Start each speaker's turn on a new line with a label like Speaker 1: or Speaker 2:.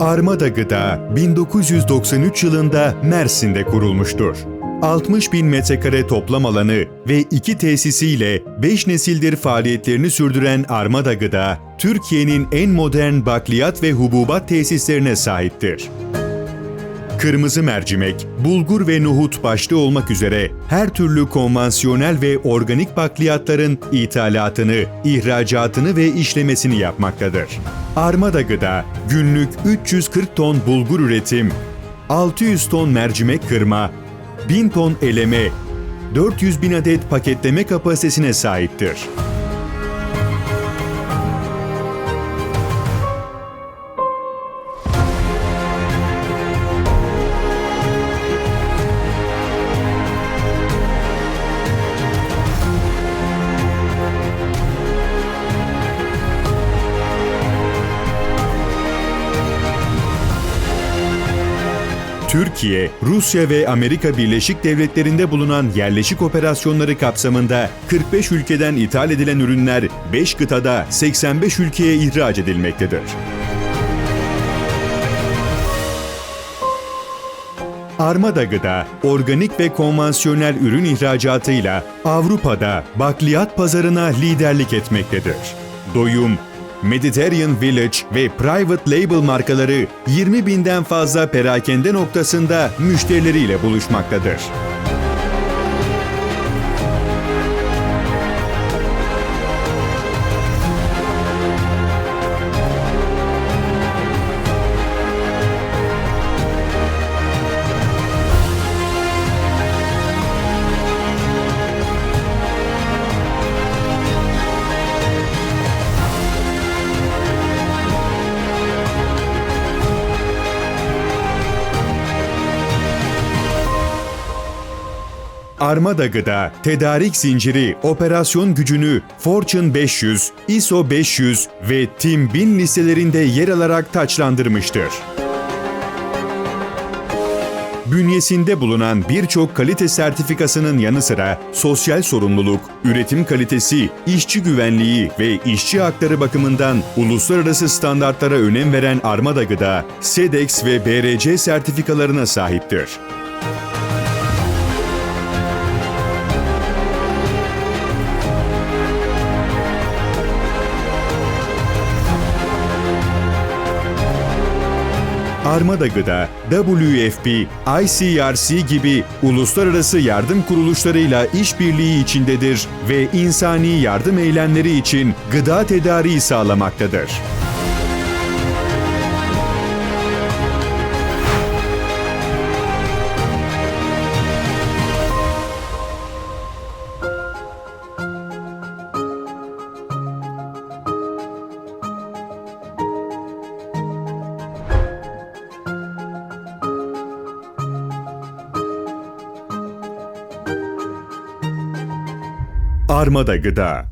Speaker 1: Armada Gıda 1993 yılında Mersin'de kurulmuştur. 60 bin metrekare toplam alanı ve iki tesisiyle 5 nesildir faaliyetlerini sürdüren Armada Gıda, Türkiye'nin en modern bakliyat ve hububat tesislerine sahiptir. Kırmızı mercimek, bulgur ve nohut başta olmak üzere her türlü konvansiyonel ve organik bakliyatların ithalatını, ihracatını ve işlemesini yapmaktadır. Armada Gıda, günlük 340 ton bulgur üretim, 600 ton mercimek kırma, 1000 ton eleme, 400 bin adet paketleme kapasitesine sahiptir. Türkiye, Rusya ve Amerika Birleşik Devletleri'nde bulunan yerleşik operasyonları kapsamında 45 ülkeden ithal edilen ürünler 5 kıtada 85 ülkeye ihraç edilmektedir. Armada Gıda, organik ve konvansiyonel ürün ihracatıyla Avrupa'da bakliyat pazarına liderlik etmektedir. Doyum, Mediterranean Village ve Private Label markaları 20 binden fazla perakende noktasında müşterileriyle buluşmaktadır. Armada Gıda, tedarik zinciri, operasyon gücünü Fortune 500, ISO 500 ve Team 1000 listelerinde yer alarak taçlandırmıştır. Bünyesinde bulunan birçok kalite sertifikasının yanı sıra sosyal sorumluluk, üretim kalitesi, işçi güvenliği ve işçi hakları bakımından uluslararası standartlara önem veren Armada Gıda, SEDEX ve BRC sertifikalarına sahiptir. Armada Gıda, WFP, ICRC gibi uluslararası yardım kuruluşlarıyla işbirliği içindedir ve insani yardım eylemleri için gıda tedariği sağlamaktadır. Armada Gıda